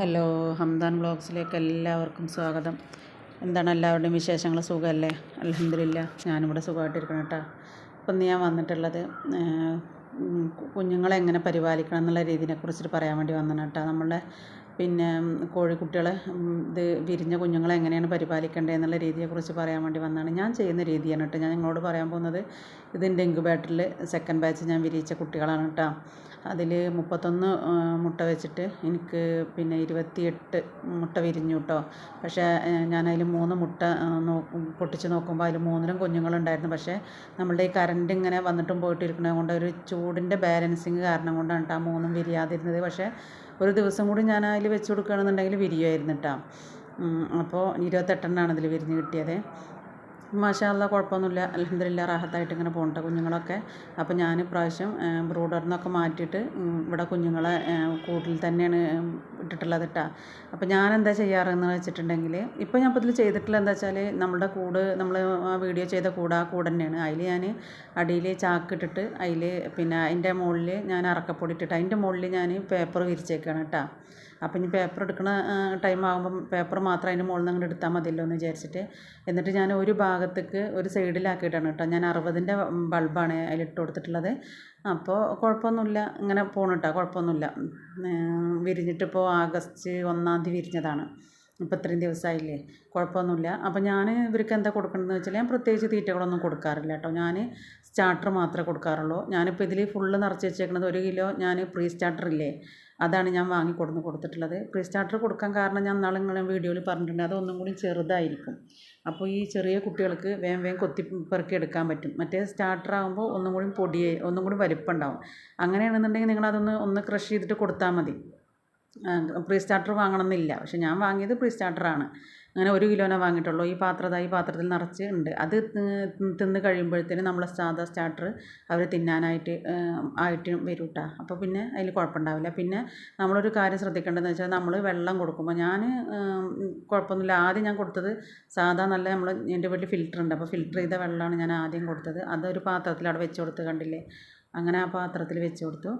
Hello Hamdan ബ്ലോഗ്സിലേക്ക് എല്ലാവർക്കും സ്വാഗതം. എന്താണ് എല്ലാവരുടെയും വിശേഷങ്ങൾ? സുഖമല്ലേ? അലഹമില്ല ഞാനിവിടെ സുഖമായിട്ടിരിക്കണം കേട്ടോ. അപ്പം നീ ഞാൻ വന്നിട്ടുള്ളത് കുഞ്ഞുങ്ങളെ എങ്ങനെ പരിപാലിക്കണം എന്നുള്ള രീതിയെക്കുറിച്ചിട്ട് പറയാൻ വേണ്ടി വന്നതാണ് കേട്ടോ. നമ്മളുടെ പിന്നെ കോഴിക്കുട്ടികളെ ഇത് വിരിഞ്ഞ കുഞ്ഞുങ്ങളെ എങ്ങനെയാണ് പരിപാലിക്കേണ്ടത് എന്നുള്ള രീതിയെക്കുറിച്ച് പറയാൻ വേണ്ടി വന്നതാണ്. ഞാൻ ചെയ്യുന്ന രീതിയാണ് കേട്ടോ. ഞാൻ നിങ്ങളോട് പറയാൻ പോകുന്നത് ഇതിന്റെ ഇൻക്യുബേറ്ററിൽ സെക്കൻഡ് ബാച്ച് ഞാൻ വിരിയിച്ച കുട്ടികളാണ് കേട്ടോ. അതിൽ മുപ്പത്തൊന്ന് മുട്ട വെച്ചിട്ട് എനിക്ക് പിന്നെ ഇരുപത്തിയെട്ട് മുട്ട വിരിഞ്ഞു കേട്ടോ പക്ഷേ ഞാനതിൽ മൂന്ന് മുട്ട പൊട്ടിച്ച് നോക്കുമ്പോൾ അതിൽ മൂന്നിലും കുഞ്ഞുങ്ങളുണ്ടായിരുന്നു. പക്ഷേ നമ്മളുടെ ഈ കറണ്ട് ഇങ്ങനെ വന്നിട്ടും പോയിട്ടും ഇരിക്കുന്നത് കൊണ്ട് ഒരു ചൂടിന്റെ ബാലൻസിങ് കാരണം കൊണ്ടാണ് കേട്ടോ മൂന്നും വിരിയാതിരുന്നത്. പക്ഷേ ഒരു ദിവസം കൂടി ഞാൻ അതിൽ വെച്ച് കൊടുക്കുകയാണെന്നുണ്ടെങ്കിൽ വിരിയുമായിരുന്നു കേട്ടോ അപ്പോൾ ഇരുപത്തെട്ടെണ്ണമാണ് അതിൽ വിരിഞ്ഞ് കിട്ടിയത്. മാഷാല്ല കുഴപ്പമൊന്നുമില്ല. അലഹമില്ല റാഹത്തായിട്ട് ഇങ്ങനെ പോകണ്ട കുഞ്ഞുങ്ങളൊക്കെ. അപ്പോൾ ഞാൻ ഇപ്രാവശ്യം ബ്രൂഡറിൽ നിന്നൊക്കെ മാറ്റിയിട്ട് ഇവിടെ കുഞ്ഞുങ്ങളെ കൂട്ടിൽ തന്നെയാണ് ഇട്ടിട്ടുള്ളത് കേട്ടോ അപ്പോൾ ഞാൻ എന്താ ചെയ്യാറെന്ന് വെച്ചിട്ടുണ്ടെങ്കിൽ ഇപ്പോൾ ഞാൻ ഇപ്പോൾ ഇതിൽ ചെയ്തിട്ടുള്ള എന്താ വെച്ചാൽ നമ്മുടെ കൂട് നമ്മൾ ആ വീഡിയോ ചെയ്ത കൂട് ആ കൂട് തന്നെയാണ്. അതിൽ ഞാൻ അടിയിൽ ചാക്കിട്ടിട്ട് അതിൽ പിന്നെ അതിന്റെ മുകളിൽ ഞാൻ അറക്കപ്പൊടി ഇട്ടിട്ട് അതിന്റെ മുകളിൽ ഞാൻ പേപ്പർ വിരിച്ചേക്കാണ് കേട്ടോ അപ്പം ഇനി പേപ്പർ എടുക്കണ ടൈം ആകുമ്പം പേപ്പർ മാത്രം അതിന്റെ മുകളിൽ നിന്ന് എടുത്താൽ മതിയല്ലോ എന്ന് വിചാരിച്ചിട്ട്. എന്നിട്ട് ഞാൻ ഒരു ഭാഗത്തേക്ക് ഒരു സൈഡിലാക്കിയിട്ടാണ് കേട്ടോ ഞാൻ അറുപതിന്റെ ബൾബാണ് അതിലിട്ട് കൊടുത്തിട്ടുള്ളത്. അപ്പോൾ കുഴപ്പമൊന്നുമില്ല. ഇങ്ങനെ പോണു കേട്ടോ കുഴപ്പമൊന്നുമില്ല. വിരിഞ്ഞിട്ടിപ്പോൾ ആഗസ്റ്റ് ഒന്നാം തീയതി വിരിഞ്ഞതാണ്. ഇപ്പോൾ ഇത്രയും ദിവസമായില്ലേ കുഴപ്പമൊന്നുമില്ല. അപ്പോൾ ഞാൻ ഇവർക്ക് എന്താ കൊടുക്കണമെന്ന് വെച്ചാൽ ഞാൻ പ്രത്യേകിച്ച് തീറ്റകളൊന്നും കൊടുക്കാറില്ല കേട്ടോ ഞാൻ സ്റ്റാർട്ടർ മാത്രമേ കൊടുക്കാറുള്ളൂ. ഞാനിപ്പോൾ ഇതിൽ ഫുള്ള് നിറച്ച് വെച്ചേക്കുന്നത് ഒരു കിലോ ഞാൻ പ്രീ സ്റ്റാർട്ടർ ഇല്ലേ. അതാണ് ഞാൻ വാങ്ങി കൊടുന്ന് കൊടുത്തിട്ടുള്ളത്. പ്രീ സ്റ്റാർട്ടർ കൊടുക്കാൻ കാരണം ഞാൻ നാളെ നിങ്ങളെ വീഡിയോയിൽ പറഞ്ഞിട്ടുണ്ട്. അതൊന്നും കൂടി ചെറുതായിരിക്കും. അപ്പോൾ ഈ ചെറിയ കുട്ടികൾക്ക് വേം വേം കൊത്തി പെറുക്കി എടുക്കാൻ പറ്റും. മറ്റേ സ്റ്റാർട്ടർ ആകുമ്പോൾ ഒന്നും കൂടി പൊടിയെ ഒന്നും കൂടി വലിപ്പം ഉണ്ടാവും അങ്ങനെയാണെന്നുണ്ടെങ്കിൽ നിങ്ങളതൊന്ന് ഒന്ന് ക്രഷ് ചെയ്തിട്ട് കൊടുത്താൽ മതി. പ്രീ സ്റ്റാർട്ടർ വാങ്ങണമെന്നില്ല. പക്ഷെ ഞാൻ വാങ്ങിയത് പ്രീ സ്റ്റാർട്ടറാണ് അങ്ങനെ ഒരു കിലോനെ വാങ്ങിയിട്ടുള്ളൂ. ഈ പാത്രത ഈ പാത്രത്തിൽ നിറച്ച് ഉണ്ട്. അത് തിന്ന് കഴിയുമ്പോഴത്തേനും നമ്മളെ സാധാ സ്റ്റാർട്ടർ അവർ തിന്നാനായിട്ട് ആയിട്ട് വരും കേട്ടോ അപ്പോൾ പിന്നെ അതിൽ കുഴപ്പമുണ്ടാവില്ല. പിന്നെ നമ്മളൊരു കാര്യം ശ്രദ്ധിക്കേണ്ടതെന്ന് വെച്ചാൽ നമ്മൾ വെള്ളം കൊടുക്കുമ്പോൾ ഞാൻ കുഴപ്പമൊന്നുമില്ല. ആദ്യം ഞാൻ കൊടുത്തത് സാധാ നല്ല നമ്മൾ എന്റെ വീട്ടിൽ ഫിൽറ്റർ ഉണ്ട്. അപ്പോൾ ഫിൽറ്റർ ചെയ്ത വെള്ളമാണ് ഞാൻ ആദ്യം കൊടുത്തത്. അതൊരു പാത്രത്തിൽ അവിടെ വെച്ച് കൊടുത്ത് കണ്ടില്ലേ? അങ്ങനെ ആ പാത്രത്തിൽ വെച്ച് കൊടുത്തു.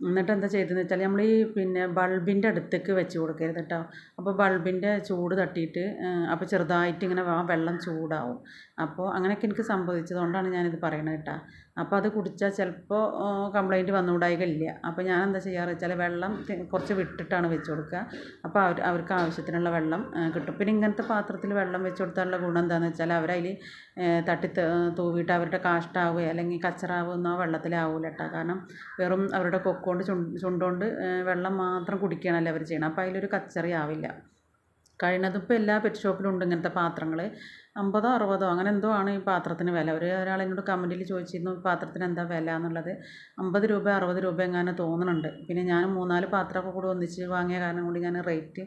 എന്നിട്ട് എന്താ ചെയ്തതെന്ന് വെച്ചാൽ നമ്മൾ ഈ പിന്നെ ബൾബിന്റെ അടുത്തേക്ക് വെച്ച് കൊടുക്കരുത് കേട്ടോ അപ്പോൾ ബൾബിന്റെ ചൂട് തട്ടിയിട്ട് അപ്പോൾ ചെറുതായിട്ട് ഇങ്ങനെ ആ വെള്ളം ചൂടാവും. അപ്പോൾ അങ്ങനെയൊക്കെ എനിക്ക് സംഭവിച്ചതുകൊണ്ടാണ് ഞാനിത് പറയണത് കേട്ടോ അപ്പോൾ അത് കുടിച്ചാൽ ചിലപ്പോൾ കംപ്ലൈന്റ് വന്നുകൂടായികയില്ല. അപ്പോൾ ഞാൻ എന്താ ചെയ്യാറ് വെച്ചാൽ വെള്ളം കുറച്ച് വിട്ടിട്ടാണ് വെച്ച് കൊടുക്കുക അപ്പോൾ അവർ അവർക്ക് ആവശ്യത്തിനുള്ള വെള്ളം കിട്ടും. പിന്നെ ഇങ്ങനത്തെ പാത്രത്തിൽ വെള്ളം വെച്ച് കൊടുത്താലുള്ള ഗുണം എന്താണെന്ന് വെച്ചാൽ അവരതിൽ തട്ടി തൂവിട്ട് തൂവിയിട്ട് അവരുടെ കാഷ്ടാവുക അല്ലെങ്കിൽ കച്ചറാവുന്ന ആ വെള്ളത്തിലാവില്ല കേട്ടോ കാരണം വെറും അവരുടെ കൊക്കുകൊണ്ട് ചുണ്ട് ചുണ്ടുകൊണ്ട് വെള്ളം മാത്രം കുടിക്കുകയാണല്ലോ അവർ ചെയ്യണം. അപ്പോൾ അതിലൊരു കച്ചറി ആവില്ല. കഴിയണതും ഇപ്പോൾ എല്ലാ പെറ്റ് ഷോപ്പിലും ഉണ്ട് ഇങ്ങനത്തെ പാത്രങ്ങൾ അമ്പതോ അറുപതോ അങ്ങനെ എന്തോ ആണ് ഈ പാത്രത്തിന് വില. ഒരു ഒരാൾ എന്നോട് കമന്റിൽ ചോദിച്ചിരുന്നു പാത്രത്തിന് എന്താ വില? എന്നുള്ളത്. അമ്പത് രൂപ അറുപത് രൂപ എങ്ങനെ തോന്നുന്നുണ്ട് പിന്നെ ഞാൻ മൂന്നാൽ പാത്രമൊക്കെ കൂടെ ഒന്നിച്ച് വാങ്ങിയ കാരണം കൂടി ഞാൻ റേറ്റ്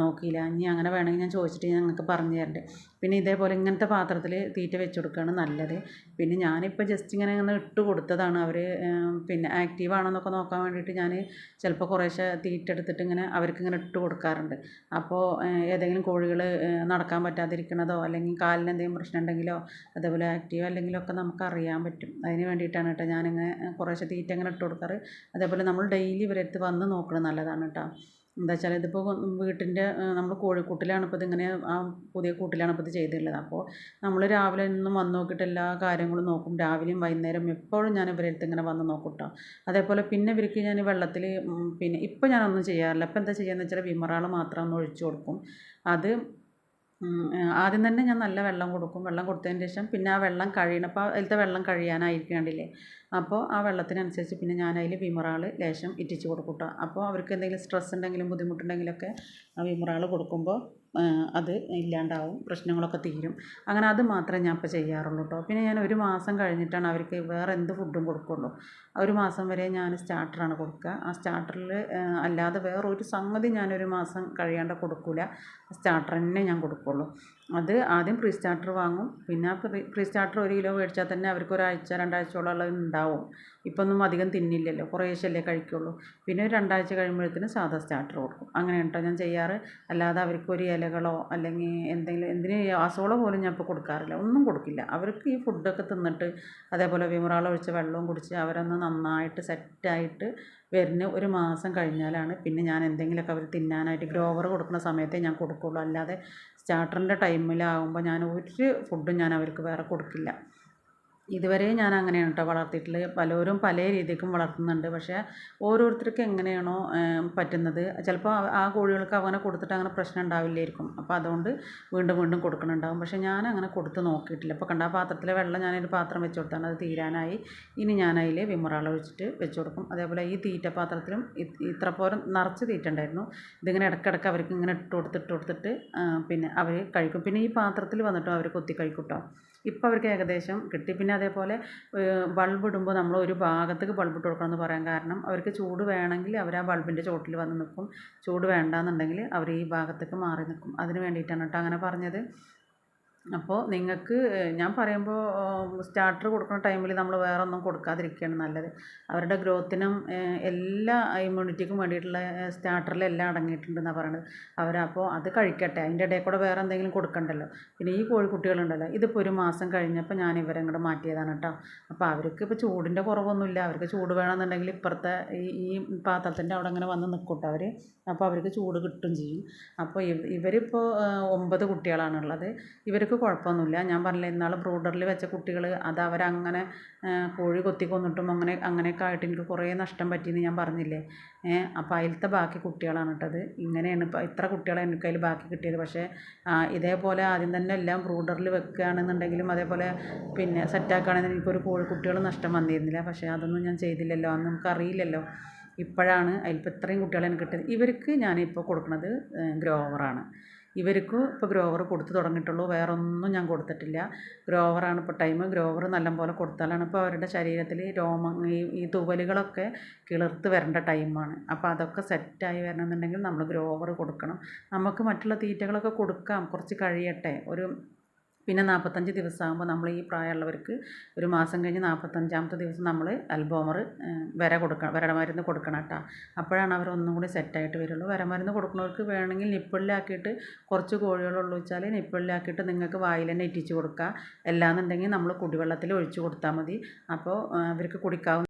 നോക്കിയില്ല. ഇനി അങ്ങനെ വേണമെങ്കിൽ ഞാൻ ചോദിച്ചിട്ട് ഞാൻ നിങ്ങൾക്ക് പറഞ്ഞു തരണ്ട്. പിന്നെ ഇതേപോലെ ഇങ്ങനത്തെ പാത്രത്തിൽ തീറ്റ വെച്ച് കൊടുക്കുകയാണ് നല്ലത്. പിന്നെ ഞാനിപ്പോൾ ജസ്റ്റ് ഇങ്ങനെ ഒന്ന് ഇട്ട് കൊടുത്തതാണ്. അവർ പിന്നെ ആക്റ്റീവ് ആണെന്നൊക്കെ നോക്കാൻ വേണ്ടിയിട്ട് ഞാൻ ചിലപ്പോൾ കുറേശ്ശെ തീറ്റ എടുത്തിട്ട് ഇങ്ങനെ അവർക്ക് ഇങ്ങനെ ഇട്ട് കൊടുക്കാറുണ്ട്. അപ്പോൾ ഏതെങ്കിലും കോഴികൾ നടക്കാൻ പറ്റാതിരിക്കണതോ അല്ലെങ്കിൽ കാലിന് എന്തെങ്കിലും പ്രശ്നം ഉണ്ടെങ്കിലോ അതേപോലെ ആക്റ്റീവ് അല്ലെങ്കിലോ ഒക്കെ നമുക്ക് അറിയാൻ പറ്റും. അതിന് വേണ്ടിയിട്ടാണ് കേട്ടോ ഞാനിങ്ങനെ കുറേശ്ശെ തീറ്റ ഇങ്ങനെ ഇട്ട് കൊടുക്കാറ്. അതേപോലെ നമ്മൾ ഡെയിലി ഇവരടുത്ത് വന്ന് നോക്കുന്നത് നല്ലതാണ് കേട്ടോ. എന്താ വെച്ചാൽ ഇതിപ്പോൾ വീട്ടിന്റെ നമ്മൾ കോഴിക്കൂട്ടിലാണ് ഇപ്പോൾ ഇതിങ്ങനെ ആ പുതിയ കൂട്ടിലാണ് ഇപ്പോൾ ഇത് ചെയ്തിട്ടുള്ളത്. അപ്പോൾ നമ്മൾ രാവിലെ നിന്നും വന്ന് നോക്കിയിട്ട് എല്ലാ കാര്യങ്ങളും നോക്കും. രാവിലെയും വൈകുന്നേരം എപ്പോഴും ഞാൻ ഇവരുടെ അടുത്ത് ഇങ്ങനെ വന്ന് നോക്കും കേട്ടോ. അതേപോലെ പിന്നെ ഇവർക്ക് ഞാൻ വെള്ളത്തിൽ പിന്നെ ഇപ്പോൾ ഞാനൊന്നും ചെയ്യാറില്ല. അപ്പോൾ എന്താ ചെയ്യുകയെന്ന് വെച്ചാൽ വിമറാൾ മാത്രം ഒന്ന് ഒഴിച്ചു കൊടുക്കും. അത് ആദ്യം തന്നെ ഞാൻ നല്ല വെള്ളം കൊടുക്കും. വെള്ളം കൊടുത്തതിന് ശേഷം പിന്നെ ആ വെള്ളം കഴിയണം. അപ്പോൾ അതിലത്തെ വെള്ളം കഴിയാനായിരിക്കണ്ടില്ലേ അപ്പോൾ ആ വെള്ളത്തിനനുസരിച്ച് പിന്നെ ഞാൻ അതിൽ വിമറാൾ ലേശം ഇറ്റിച്ച് കൊടുക്കും കേട്ടോ അപ്പോൾ അവർക്ക് എന്തെങ്കിലും സ്ട്രെസ് ഉണ്ടെങ്കിലും ബുദ്ധിമുട്ടുണ്ടെങ്കിലൊക്കെ ആ വിമറാൾ കൊടുക്കുമ്പോൾ അത് ഇല്ലാണ്ടാവും. പ്രശ്നങ്ങളൊക്കെ തീരും. അങ്ങനെ അത് മാത്രമേ ഞാൻ ഇപ്പോൾ ചെയ്യാറുള്ളൂ കേട്ടോ പിന്നെ ഞാൻ ഒരു മാസം കഴിഞ്ഞിട്ടാണ് അവർക്ക് വേറെ എന്ത് ഫുഡും കൊടുക്കുള്ളൂ. ഒരു മാസം വരെ ഞാൻ സ്റ്റാർട്ടറാണ് കൊടുക്കുക. ആ സ്റ്റാർട്ടറിൽ അല്ലാതെ വേറൊരു സംഗതി ഞാനൊരു മാസം കഴിയാണ്ട് കൊടുക്കില്ല സ്റ്റാർട്ടർ തന്നെ ഞാൻ കൊടുക്കുള്ളൂ. അത് ആദ്യം പ്രീ സ്റ്റാർട്ടർ വാങ്ങും. പിന്നെ ആ പ്രീ സ്റ്റാർട്ടർ ഒരു കിലോ മേടിച്ചാൽ തന്നെ അവർക്ക് ഒരാഴ്ച രണ്ടാഴ്ചയോളം ഉള്ളത് ഉണ്ടാവും. ഇപ്പം ഒന്നും അധികം തിന്നില്ലല്ലോ. കുറേശ്ശല്ലേ കഴിക്കുള്ളൂ. പിന്നെ ഒരു രണ്ടാഴ്ച കഴിയുമ്പോഴത്തേനും സാധാ സ്റ്റാർട്ടർ കൊടുക്കും. അങ്ങനെ കേട്ടോ ഞാൻ ചെയ്യാറ്. അല്ലാതെ അവർക്ക് ഒരു ഇലകളോ അല്ലെങ്കിൽ എന്തെങ്കിലും എന്തിന് ആസോള പോലും ഞാൻ ഇപ്പോൾ കൊടുക്കാറില്ല. ഒന്നും കൊടുക്കില്ല. അവർക്ക് ഈ ഫുഡൊക്കെ തിന്നിട്ട് അതേപോലെ ഒഴിച്ച വെള്ളവും കുടിച്ച് അവരൊന്ന് നന്നായിട്ട് സെറ്റായിട്ട് വരുന്ന ഒരു മാസം കഴിഞ്ഞാലാണ് പിന്നെ ഞാൻ എന്തെങ്കിലുമൊക്കെ അവർ തിന്നാനായിട്ട് ഗ്രോവർ കൊടുക്കുന്ന സമയത്തേ ഞാൻ കൊടുക്കുകയുള്ളൂ അല്ലാതെ സ്റ്റാർട്ടറിന്റെ ടൈമിലാകുമ്പോൾ ഞാൻ ഒരു ഫുഡും ഞാൻ അവർക്ക് വേറെ കൊടുക്കില്ല. ഇതുവരെ ഞാൻ അങ്ങനെയാണ് കേട്ടോ വളർത്തിയിട്ടുള്ളത്. പലരും പല രീതിക്കും വളർത്തുന്നുണ്ട്. പക്ഷേ ഓരോരുത്തർക്ക് എങ്ങനെയാണോ പറ്റുന്നത്. ചിലപ്പോൾ ആ കോഴികൾക്ക് അങ്ങനെ കൊടുത്തിട്ട് അങ്ങനെ പ്രശ്നം ഉണ്ടാവില്ലായിരിക്കും. അപ്പോൾ അതുകൊണ്ട് വീണ്ടും വീണ്ടും കൊടുക്കണുണ്ടാകും പക്ഷേ ഞാൻ അങ്ങനെ കൊടുത്ത് നോക്കിയിട്ടില്ല. അപ്പോൾ കണ്ട ആ പാത്രത്തിലെ വെള്ളം ഞാനൊരു പാത്രം വെച്ച് കൊടുത്താണ്. അത് തീരാനായി. ഇനി ഞാൻ അതിൽ വിമറാള ഒഴിച്ചിട്ട് വെച്ച് കൊടുക്കും. അതേപോലെ ഈ തീറ്റ പാത്രത്തിലും ഇത്ര പോരം നിറച്ച് തീറ്റ ഉണ്ടായിരുന്നു ഇതിങ്ങനെ ഇടയ്ക്കിടയ്ക്ക് അവർക്ക് ഇങ്ങനെ ഇട്ട് കൊടുത്തിട്ട് കൊടുത്തിട്ട് പിന്നെ അവർ കഴിക്കും. പിന്നെ ഈ പാത്രത്തിൽ വന്നിട്ടും അവർ കൊത്തി കഴിക്കും കേട്ടോ ഇപ്പോൾ അവർക്ക് ഏകദേശം കിട്ടി. പിന്നെ അതേപോലെ ബൾബ് ഇടുമ്പോൾ നമ്മൾ ഒരു ഭാഗത്തേക്ക് ബൾബ് ഇട്ട് കൊടുക്കണം എന്ന് പറയാൻ കാരണം അവർക്ക് ചൂട് വേണമെങ്കിൽ അവർ ആ ബൾബിന്റെ ചോട്ടിൽ വന്ന് നിൽക്കും. ചൂട് വേണ്ടാന്നുണ്ടെങ്കിൽ അവർ ഈ ഭാഗത്തേക്ക് മാറി നിൽക്കും. അതിന് വേണ്ടിയിട്ടാണ് കേട്ടോ അങ്ങനെ പറഞ്ഞത്. അപ്പോൾ നിങ്ങൾക്ക് ഞാൻ പറയുമ്പോൾ സ്റ്റാർട്ടർ കൊടുക്കുന്ന ടൈമിൽ നമ്മൾ വേറെ ഒന്നും കൊടുക്കാതിരിക്കുകയാണ് നല്ലത്. അവരുടെ ഗ്രോത്തിനും എല്ലാ ഇമ്മ്യൂണിറ്റിക്കും വേണ്ടിയിട്ടുള്ള സ്റ്റാർട്ടറിൽ എല്ലാം അടങ്ങിയിട്ടുണ്ടെന്നാണ് പറയുന്നത് അവരപ്പോൾ അത് കഴിക്കട്ടെ. അതിന്റെ ഇടയിൽ കൂടെ വേറെ എന്തെങ്കിലും കൊടുക്കണ്ടല്ലോ. പിന്നെ ഈ കോഴിക്കുട്ടികളുണ്ടല്ലോ ഇതിപ്പോൾ ഒരു മാസം കഴിഞ്ഞപ്പോൾ ഞാൻ ഇവരെ ഇങ്ങോട്ട് മാറ്റിയതാണ് കേട്ടോ അപ്പോൾ അവർക്ക് ഇപ്പോൾ ചൂടിന്റെ കുറവൊന്നുമില്ല. അവർക്ക് ചൂട് വേണമെന്നുണ്ടെങ്കിൽ ഇപ്പുറത്തെ ഈ പാത്രത്തിന്റെ അവിടെ അങ്ങനെ വന്ന് നിൽക്കട്ടെ അവർ അപ്പോൾ അവർക്ക് ചൂട് കിട്ടും ചെയ്യും. അപ്പോൾ ഇവരിപ്പോൾ ഒമ്പത് കുട്ടികളാണുള്ളത് ഇവർക്ക് കുഴപ്പമൊന്നുമില്ല. ഞാൻ പറഞ്ഞില്ലേ ഇന്നാൾ ബ്രൂഡറിൽ വെച്ച കുട്ടികൾ അത് അവരങ്ങനെ കോഴി കൊത്തി കൊന്നിട്ടും അങ്ങനെ അങ്ങനെയൊക്കെ ആയിട്ട് എനിക്ക് കുറേ നഷ്ടം പറ്റിയെന്ന് ഞാൻ പറഞ്ഞില്ലേ. അപ്പോൾ അതിലത്തെ ബാക്കി കുട്ടികളാണ് കേട്ടത് ഇങ്ങനെയാണ് ഇപ്പോൾ ഇത്ര കുട്ടികളെ എനിക്ക് അതിൽ ബാക്കി കിട്ടിയത്. പക്ഷേ ഇതേപോലെ ആദ്യം തന്നെ എല്ലാം ബ്രൂഡറിൽ വെക്കുകയാണെന്നുണ്ടെങ്കിലും അതേപോലെ പിന്നെ സെറ്റാക്കുകയാണെന്നുണ്ടെങ്കിൽ എനിക്കൊരു കോഴിക്കുട്ടികൾ നഷ്ടം വന്നിരുന്നില്ല. പക്ഷേ അതൊന്നും ഞാൻ ചെയ്തില്ലല്ലോ. അന്ന് നമുക്കറിയില്ലല്ലോ. ഇപ്പോഴാണ് അതിലിപ്പോൾ ഇത്രയും കുട്ടികളെ എനിക്ക് കിട്ടിയത്. ഇവർക്ക് ഞാനിപ്പോൾ കൊടുക്കുന്നത് ഗ്രോവറാണ്. ഇവർക്ക് ഇപ്പോൾ ഗ്രോവർ കൊടുത്ത് തുടങ്ങിയിട്ടുള്ളൂ. വേറൊന്നും ഞാൻ കൊടുത്തിട്ടില്ല. ഗ്രോവറാണ് ഇപ്പോൾ ടൈം ഗ്രോവർ നല്ലപോലെ കൊടുത്താലാണ് ഇപ്പോൾ അവരുടെ ശരീരത്തിൽ രോമം ഈ ഈ തുവലുകളൊക്കെ കിളിർത്ത് വരേണ്ട ടൈമാണ് അപ്പോൾ അതൊക്കെ സെറ്റായി വരണമെന്നുണ്ടെങ്കിൽ നമ്മൾ ഗ്രോവർ കൊടുക്കണം. നമുക്ക് മറ്റുള്ള തീറ്റകളൊക്കെ കൊടുക്കാം. കുറച്ച് കഴിയട്ടെ. ഒരു പിന്നെ നാൽപ്പത്തഞ്ച് ദിവസമാകുമ്പോൾ നമ്മൾ ഈ പ്രായമുള്ളവർക്ക് ഒരു മാസം കഴിഞ്ഞ് നാൽപ്പത്തഞ്ചാമത്തെ ദിവസം നമ്മൾ അൽബോമർ വിര കൊടുക്കണം വിരട മരുന്ന് കൊടുക്കണം കേട്ടോ. അപ്പോഴാണ് അവർ ഒന്നും കൂടി സെറ്റായിട്ട് വരുള്ളൂ. വിര മരുന്ന് കൊടുക്കുന്നവർക്ക് വേണമെങ്കിൽ നിപ്പിളിലാക്കിയിട്ട് കുറച്ച് കോഴികളുള്ളൂ വെച്ചാൽ നിപ്പിളിലാക്കിയിട്ട് നിങ്ങൾക്ക് വായിൽ തന്നെ ഇറ്റിച്ച് കൊടുക്കുക അല്ലാന്നുണ്ടെങ്കിൽ നമ്മൾ കുടിവെള്ളത്തിൽ ഒഴിച്ച് കൊടുത്താൽ മതി. അപ്പോൾ അവർക്ക് കുടിക്കാവുന്ന